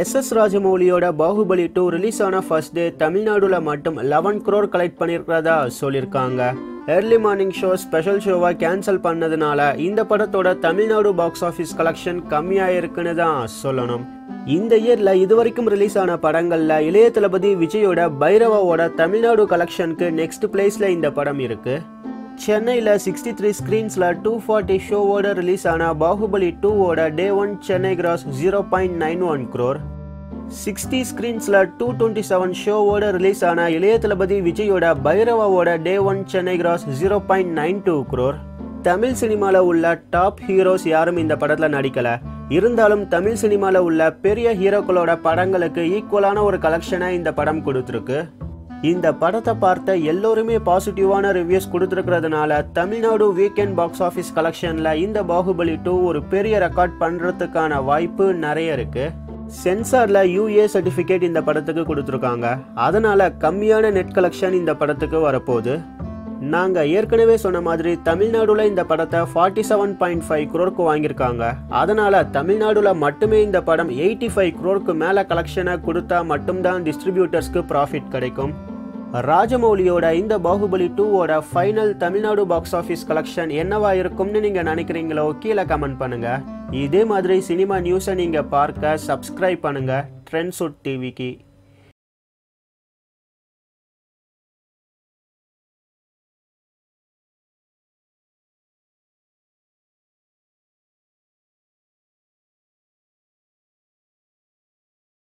S S ராஜமௌலியோட Baahubali two release ஆன first day தமிழ்நாடுல மட்டும் லெவன் க்ரோர் கலெக்ட் பண்ணியிருக்கிறதா சொல்லியிருக்காங்க ஏர்லி மார்னிங் ஷோ ஸ்பெஷல் ஷோவை கேன்சல் பண்ணதுனால இந்த படத்தோட தமிழ்நாடு பாக்ஸ் ஆஃபீஸ் கலெக்ஷன் கம்மியாக இருக்குன்னு தான் சொல்லணும். இந்த இயர்ல இதுவரைக்கும் ரிலீஸ் ஆன படங்கள்ல இளைய தளபதி விஜயோட பைரவாவோட தமிழ்நாடு கலெக்ஷனுக்கு நெக்ஸ்ட் பிளேஸ்ல இந்த படம் இருக்கு. சென்னையில் சிக்ஸ்டி த்ரீ ஸ்க்ரீன்ஸில் டூ ஃபார்ட்டி ஷோவோட ரிலீஸ் ஆன பாகுபலி டூவோட day one Chennai gross zero point nine one crore sixty ஸ்க்ரீன்ஸில் two twenty seven ஷோவோட ரிலீஸ் ஆன இளைய தளபதி விஜயோட பைரவாவோட day one Chennai gross zero point nine two crore Tamil சினிமாவில் உள்ள டாப் ஹீரோஸ் யாரும் இந்த படத்தில் நடிக்கலை. இருந்தாலும் தமிழ் சினிமாவில் உள்ள பெரிய ஹீரோக்களோட படங்களுக்கு ஈக்குவலான ஒரு கலெக்ஷனை இந்த படம் கொடுத்துருக்கு. இந்த படத்தை பார்த்த எல்லோருமே பாசிட்டிவான ரிவ்யூஸ் கொடுத்துருக்கிறதுனால தமிழ்நாடு வீக்கெண்ட் பாக்ஸ் ஆஃபீஸ் கலெக்ஷனில் இந்த பாகுபலி டூ ஒரு பெரிய ரெக்கார்ட் பண்ணுறதுக்கான வாய்ப்பு நிறைய இருக்குது சென்சாரில் யூஏ சர்டிஃபிகேட் இந்த படத்துக்கு கொடுத்துருக்காங்க. அதனால் கம்மியான நெட் கலெக்ஷன் இந்த படத்துக்கு வரப்போகுது. நாங்கள் ஏற்கனவே சொன்ன மாதிரி தமிழ்நாடுல இந்த படத்தை ஃபார்ட்டி செவன் பாயிண்ட் ஃபைவ் குரோருக்கு வாங்கியிருக்காங்க. அதனால் தமிழ்நாடுல மட்டுமே இந்த படம் எயிட்டி ஃபைவ் குரோருக்கு மேலே கலெக்ஷனை கொடுத்தா மட்டும்தான் டிஸ்ட்ரிபியூட்டர்ஸ்க்கு ப்ராஃபிட் கிடைக்கும். ராஜமௌலியோட இந்த பாகுபலி டூவோட final Tamil Nadu box office collection என்னவா இருக்கும்னு நீங்கள் நினைக்கிறீங்களோ கீழே கமெண்ட் பண்ணுங்க. இதே மாதிரி சினிமா நியூஸை நீங்கள் பார்க்க சப்ஸ்கிரைப் பண்ணுங்க ட்ரெண்ட்ஸுட் டிவிக்கு